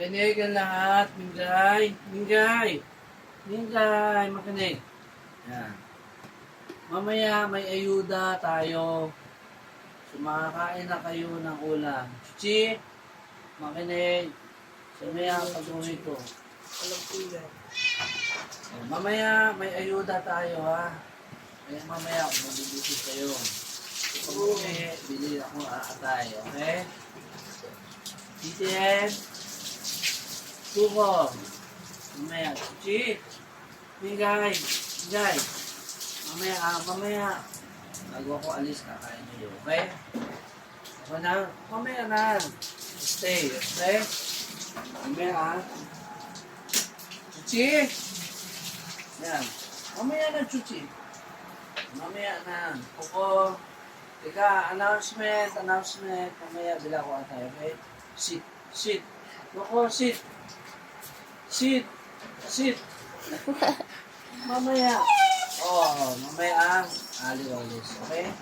Makinig ang lahat, Mingay. Mingay. Mingay, makinig. Yan. Mamaya may ayuda tayo. Sumakain na kayo ng ulam. Chichi, makinig. Mamaya pag-uwi ko. Alam ko yan. Mamaya may ayuda tayo ha. Kaya mamaya magbibisip kayo. Pag uwi, bili ako aatay, okay? Titien, Tuko, mamaya, Chichi, Migay, Migay, mamaya, ah, mamaya, bago ako alis, kakain niyo, okay? Ako na, mamaya na, stay, okay? Mamaya ah, Chichi, yan, mamaya na, Chichi, mamaya na, Kuko, Teka, announcement, announcement, mamaya bila ko tayo, okay? Sit, sit, Kuko, sit, sit, sit, mamaya, oh, mamaya ang aliwalis, okay?